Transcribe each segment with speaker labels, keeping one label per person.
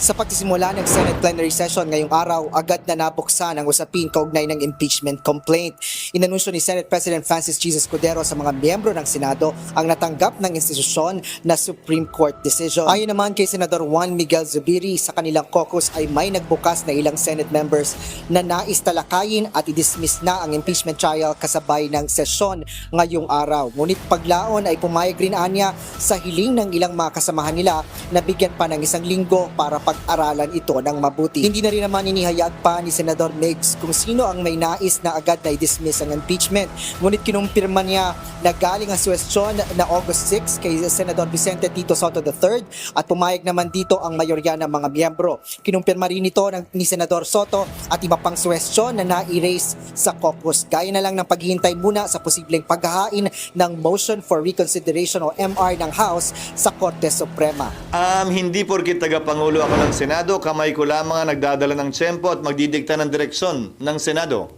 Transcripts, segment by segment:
Speaker 1: Sa pagsisimula ng Senate plenary session ngayong araw, agad na nabuksan ang usapin kaugnay ng impeachment complaint. Inanunsyo ni Senate President Francis Jesus Cordero sa mga miyembro ng Senado ang natanggap ng institusyon na Supreme Court decision. Ayon naman kay Senador Juan Miguel Zubiri, sa kanilang caucus ay may nagbukas na ilang Senate members na nais talakayin at i-dismiss na ang impeachment trial kasabay ng sesyon ngayong araw. Ngunit paglaon ay pumayag rin anya sa hiling ng ilang mga kasamahan nila na bigyan pa ng isang linggo para pag-aralan ito ng mabuti. Hindi na rin naman inihayag pa ni Senador Migs kung sino ang may nais na agad na i-dismiss ang impeachment. Ngunit kinumpirma niya na galing ang suwestyon na August 6 kay Senador Vicente Tito Soto III at pumayag naman dito ang mayorya ng mga miyembro. Kinumpirma rin ito ng, ni Senador Soto at iba pang suwestyon na na-erase sa caucus. Gaya na lang ng paghihintay muna sa posibleng paghahain ng motion for reconsideration o MR ng House sa Korte Suprema.
Speaker 2: Um, hindi porkit tagapangulo ako ng Senado, kamay ko lamang ang nagdadala ng tsempo at magdidikta ng direksyon ng Senado.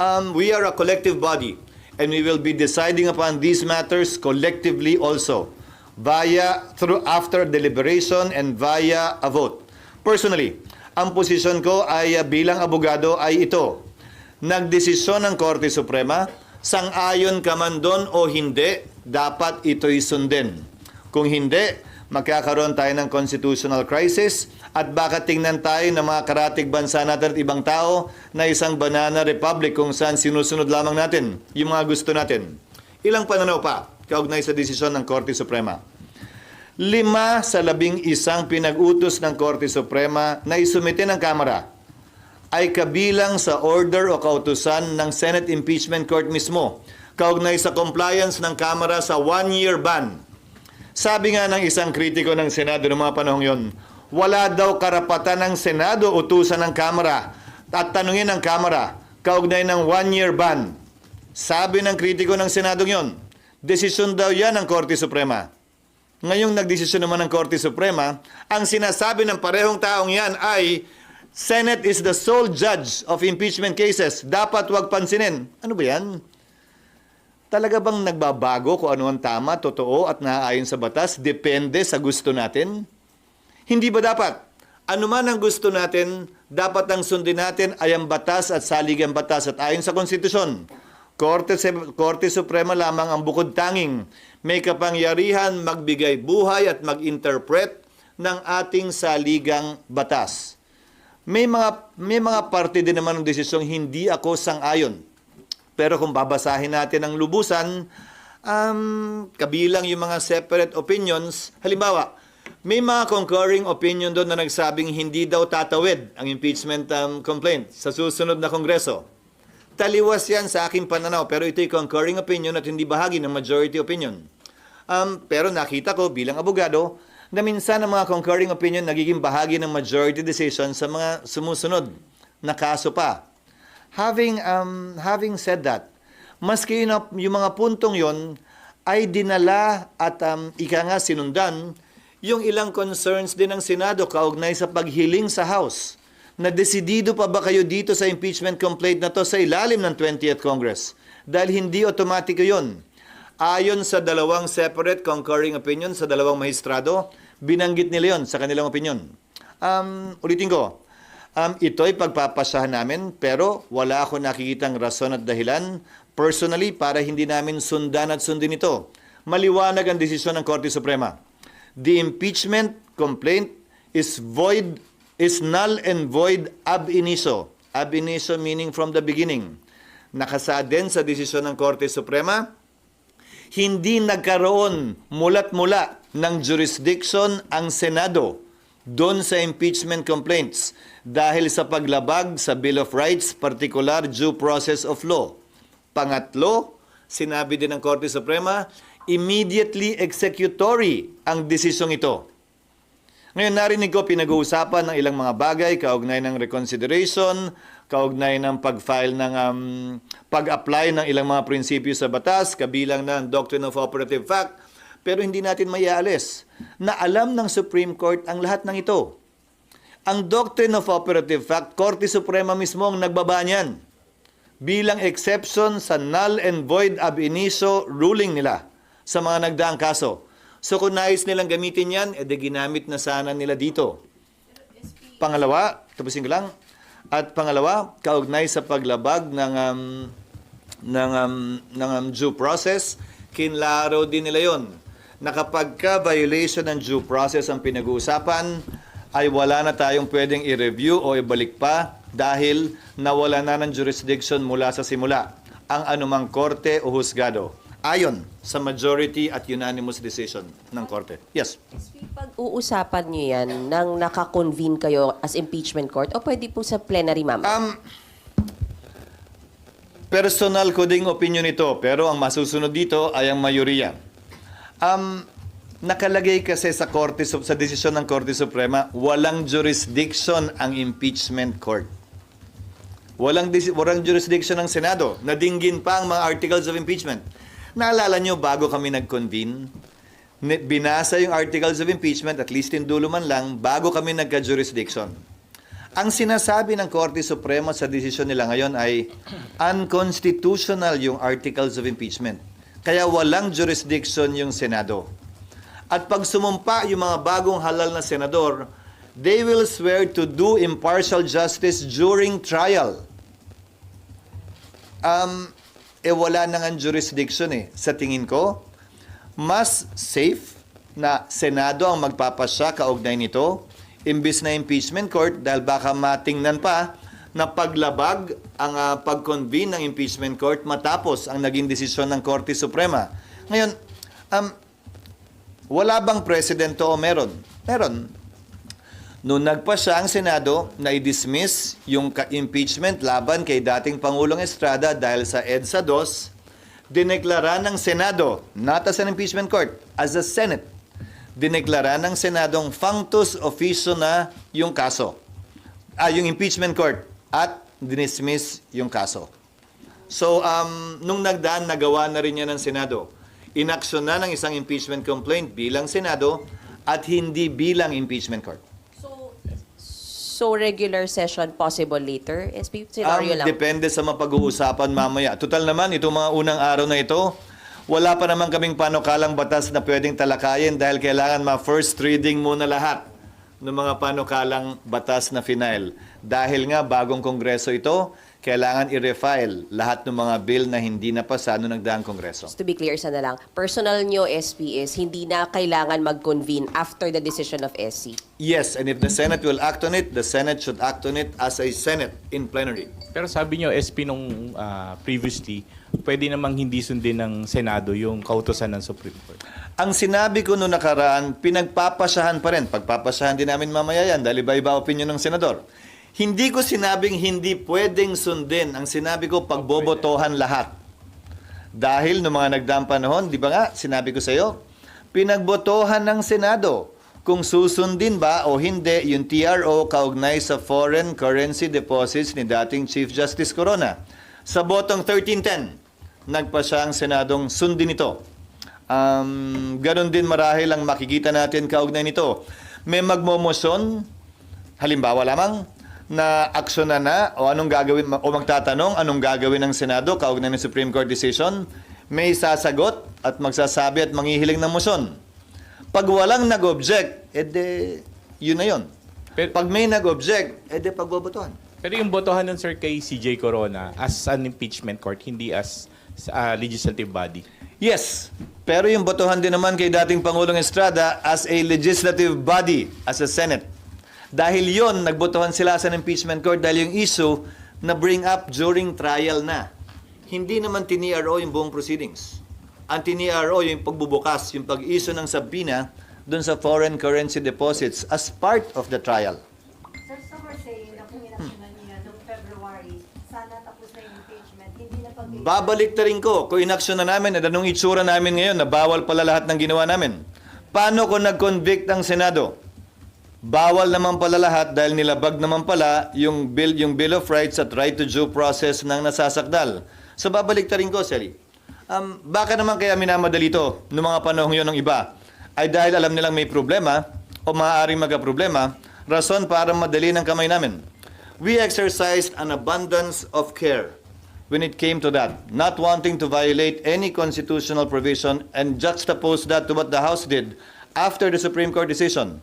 Speaker 2: Um, we are a collective body and we will be deciding upon these matters collectively also via through after deliberation and via a vote. Personally, ang posisyon ko ay uh, bilang abogado ay ito. Nagdesisyon ng Korte Suprema, sang-ayon ka man doon o hindi, dapat ito'y sundin. Kung hindi, magkakaroon tayo ng constitutional crisis at baka tingnan tayo ng mga karatig bansa natin at ibang tao na isang banana republic kung saan sinusunod lamang natin yung mga gusto natin. Ilang pananaw pa kaugnay sa desisyon ng Korte Suprema. Lima sa labing isang pinag-utos ng Korte Suprema na isumite ng Kamara ay kabilang sa order o kautusan ng Senate Impeachment Court mismo kaugnay sa compliance ng Kamara sa one-year ban. Sabi nga ng isang kritiko ng Senado noong mga panahong yon, wala daw karapatan ng Senado utusan ng Kamara at tanungin ng Kamara kaugnay ng one-year ban. Sabi ng kritiko ng Senado yon, desisyon daw yan ng Korte Suprema. Ngayong nagdesisyon naman ng Korte Suprema, ang sinasabi ng parehong taong yan ay Senate is the sole judge of impeachment cases. Dapat wag pansinin. Ano ba yan? Talaga bang nagbabago kung ano ang tama, totoo at naaayon sa batas? Depende sa gusto natin? Hindi ba dapat? Ano man ang gusto natin, dapat ang sundin natin ay ang batas at saligang batas at ayon sa konstitusyon. Korte, Korte Suprema lamang ang bukod tanging may kapangyarihan magbigay buhay at mag-interpret ng ating saligang batas. May mga may mga parte din naman ng desisyong hindi ako sang-ayon. Pero kung babasahin natin ang lubusan, um, kabilang yung mga separate opinions, halimbawa, may mga concurring opinion doon na nagsabing hindi daw tatawid ang impeachment um, complaint sa susunod na kongreso. Taliwas yan sa aking pananaw, pero ito'y concurring opinion at hindi bahagi ng majority opinion. Um, pero nakita ko bilang abogado na minsan ang mga concurring opinion nagiging bahagi ng majority decision sa mga sumusunod na kaso pa. Having, um, having said that, maski yun, yung mga puntong yon ay dinala at um, ika nga sinundan yung ilang concerns din ng Senado kaugnay sa paghiling sa House na desidido pa ba kayo dito sa impeachment complaint na to sa ilalim ng 20th Congress? Dahil hindi otomatiko yon. Ayon sa dalawang separate concurring opinion sa dalawang mahistrado, binanggit nila yon sa kanilang opinion. Um, ulitin ko, um, ito'y pagpapasahan namin pero wala ako nakikitang rason at dahilan personally para hindi namin sundan at sundin ito. Maliwanag ang desisyon ng Korte Suprema. The impeachment complaint is void, is null and void ab initio. Ab initio meaning from the beginning. Nakasaad din sa desisyon ng Korte Suprema, hindi nagkaroon mulat mula ng jurisdiction ang Senado doon sa impeachment complaints dahil sa paglabag sa Bill of Rights, particular due process of law. Pangatlo, sinabi din ng Korte Suprema, immediately executory ang desisyong ito. Ngayon narinig ko pinag-uusapan ng ilang mga bagay kaugnay ng reconsideration, kaugnay ng pag-file ng um, pag-apply ng ilang mga prinsipyo sa batas, kabilang ng Doctrine of Operative Fact, pero hindi natin maialis na alam ng Supreme Court ang lahat ng ito. Ang Doctrine of Operative Fact, Korte Suprema mismo ang nagbaba niyan bilang exception sa null and void ab initio ruling nila sa mga nagdaang kaso. So kung nais nilang gamitin yan, edi ginamit na sana nila dito. pangalawa, tapusin ko lang. At pangalawa, kaugnay sa paglabag ng um, ng um, ng um, due process, kinlaro din nila 'yon. Na kapag ka violation ng due process ang pinag-uusapan, ay wala na tayong pwedeng i-review o ibalik pa dahil nawala na ng jurisdiction mula sa simula ang anumang korte o husgado ayon sa majority at unanimous decision ng korte. Yes.
Speaker 3: Pag-uusapan niyo yan nang nakakonvene kayo as impeachment court o pwede po sa plenary, ma'am?
Speaker 2: Um, personal ko ding opinion ito, pero ang masusunod dito ay ang mayoriya. Um, nakalagay kasi sa korte sa desisyon ng Korte Suprema, walang jurisdiction ang impeachment court. Walang walang jurisdiction ng Senado. Nadinggin pa ang mga articles of impeachment. Naalala nyo bago kami nag-convene, binasa yung articles of impeachment, at least in dulo man lang, bago kami nagka-jurisdiction. Ang sinasabi ng Korte Suprema sa desisyon nila ngayon ay unconstitutional yung articles of impeachment. Kaya walang jurisdiction yung Senado. At pag sumumpa yung mga bagong halal na senador, they will swear to do impartial justice during trial. Um, eh wala na nga jurisdiction eh. Sa tingin ko, mas safe na Senado ang magpapasya kaugnay nito imbis na impeachment court dahil baka matingnan pa na paglabag ang ah, pag-convene ng impeachment court matapos ang naging desisyon ng Korte Suprema. Ngayon, um, wala bang presidente o meron? Meron. Noong nagpasya ang Senado na i-dismiss yung impeachment laban kay dating Pangulong Estrada dahil sa EDSA 2, dineklara ng Senado, not as an impeachment court, as a Senate, dineklara ng Senadong functus officio na yung kaso. Ah, yung impeachment court at dinismiss yung kaso. So, um, nung nagdaan, nagawa na rin yan ng Senado. Inaksyon na ng isang impeachment complaint bilang Senado at hindi bilang impeachment court.
Speaker 3: So, regular session possible later? SB, scenario
Speaker 2: Um,
Speaker 3: lang.
Speaker 2: depende sa mapag-uusapan mamaya. Total naman, itong mga unang araw na ito, wala pa naman kaming panukalang batas na pwedeng talakayin dahil kailangan ma-first reading muna lahat ng mga panukalang batas na final. Dahil nga bagong kongreso ito, kailangan i-refile lahat ng mga bill na hindi napasa noong nagdaang kongreso.
Speaker 3: Just to be clear, sana lang. Personal nyo, SP, is hindi na kailangan mag-convene after the decision of SC.
Speaker 2: Yes, and if the Senate will act on it, the Senate should act on it as a Senate in plenary.
Speaker 4: Pero sabi nyo, SP nung ah, previously, pwede namang hindi sundin ng Senado yung kautosan ng Supreme Court.
Speaker 2: Ang sinabi ko noong nakaraan, pinagpapasahan pa rin. Pagpapasahan din namin mamaya yan dahil iba-iba opinion ng senador. Hindi ko sinabing hindi pwedeng sundin. Ang sinabi ko, pagbobotohan lahat. Dahil noong mga nagdaang panahon, di ba nga, sinabi ko sa iyo, pinagbotohan ng Senado kung susundin ba o hindi yung TRO kaugnay sa foreign currency deposits ni dating Chief Justice Corona. Sa botong 1310, nagpa siya ang Senadong sundin ito. Um, ganon din marahil ang makikita natin kaugnay nito. May magmomosyon, halimbawa lamang, na aksyon na na o anong gagawin o magtatanong anong gagawin ng Senado kaugnay ng Supreme Court decision, may sasagot at magsasabi at manghihiling ng motion. Pag walang nag-object, edi yun na yun.
Speaker 4: Pero-
Speaker 2: Pag may nag-object, edi pagbobotohan.
Speaker 4: Pero yung botohan nun, sir, kay CJ Corona as an impeachment court, hindi as ah, legislative body.
Speaker 2: Yes, pero yung botohan din naman kay dating Pangulong Estrada as a legislative body, as a Senate. Dahil yon nagbotohan sila sa impeachment court dahil yung issue na bring up during trial na. Hindi naman tiniro yung buong proceedings. Ang tiniro yung pagbubukas, yung pag-issue ng sabina doon sa foreign currency deposits as part of the trial.
Speaker 5: Na
Speaker 2: Babalik ta rin ko, kung inaksyon na namin at anong itsura namin ngayon na bawal pala lahat ng ginawa namin. Paano kung nag-convict ang Senado? Bawal naman pala lahat dahil nilabag naman pala yung bill, yung Bill of Rights at right to due process ng nasasakdal. So babalik ta rin ko, Sally. Um, baka naman kaya minamadali ito noong mga panahon yun ng iba? Ay dahil alam nilang may problema o maaaring magka-problema, rason para madali ng kamay namin. We exercised an abundance of care when it came to that, not wanting to violate any constitutional provision and juxtapose that to what the House did after the Supreme Court decision.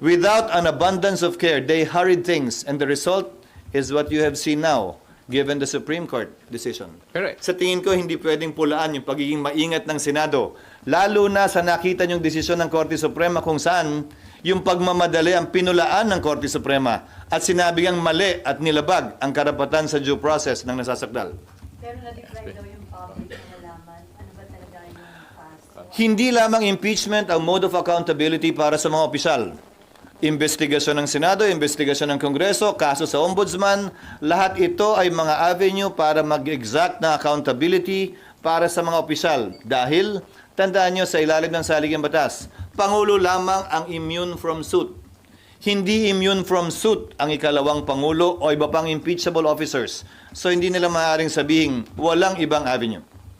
Speaker 2: Without an abundance of care, they hurried things, and the result is what you have seen now, given the Supreme Court decision.
Speaker 4: Correct.
Speaker 2: Sa tingin ko, hindi pwedeng pulaan yung pagiging maingat ng Senado. Lalo na sa nakita yung desisyon ng Korte Suprema kung saan yung pagmamadali ang pinulaan ng Korte Suprema at sinabi ang mali at nilabag ang karapatan sa due process ng nasasakdal.
Speaker 5: Pero na-deprive daw yung public na malaman ano ba talaga yung past.
Speaker 2: Hindi lamang impeachment ang mode of accountability para sa mga opisyal. Investigasyon ng Senado, investigasyon ng Kongreso, kaso sa Ombudsman, lahat ito ay mga avenue para mag-exact na accountability para sa mga opisyal. Dahil, tandaan nyo sa ilalim ng saligang batas, Pangulo lamang ang immune from suit. Hindi immune from suit ang ikalawang Pangulo o iba pang impeachable officers. So hindi nila maaaring sabihin walang ibang avenue.